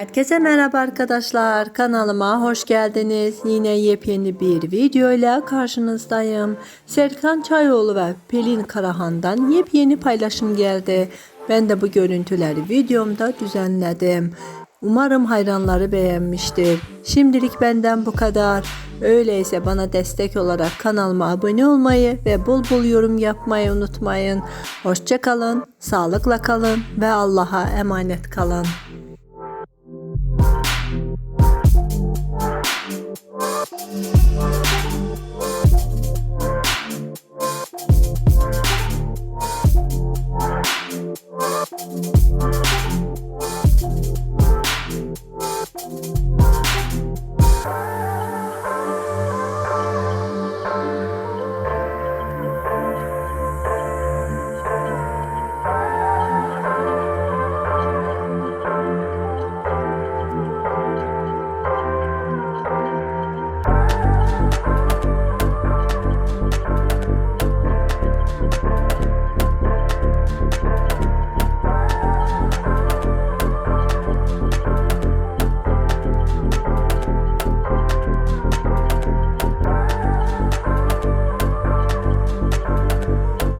Herkese merhaba arkadaşlar. Kanalıma hoş geldiniz. Yine yepyeni bir video ile karşınızdayım. Serkan Çayoğlu ve Pelin Karahan'dan yepyeni paylaşım geldi. Ben de bu görüntüleri videomda düzenledim. Umarım hayranları beğenmiştir. Şimdilik benden bu kadar. Öyleyse bana destek olarak kanalıma abone olmayı ve bol bol yorum yapmayı unutmayın. Hoşçakalın, sağlıkla kalın ve Allah'a emanet kalın. Thank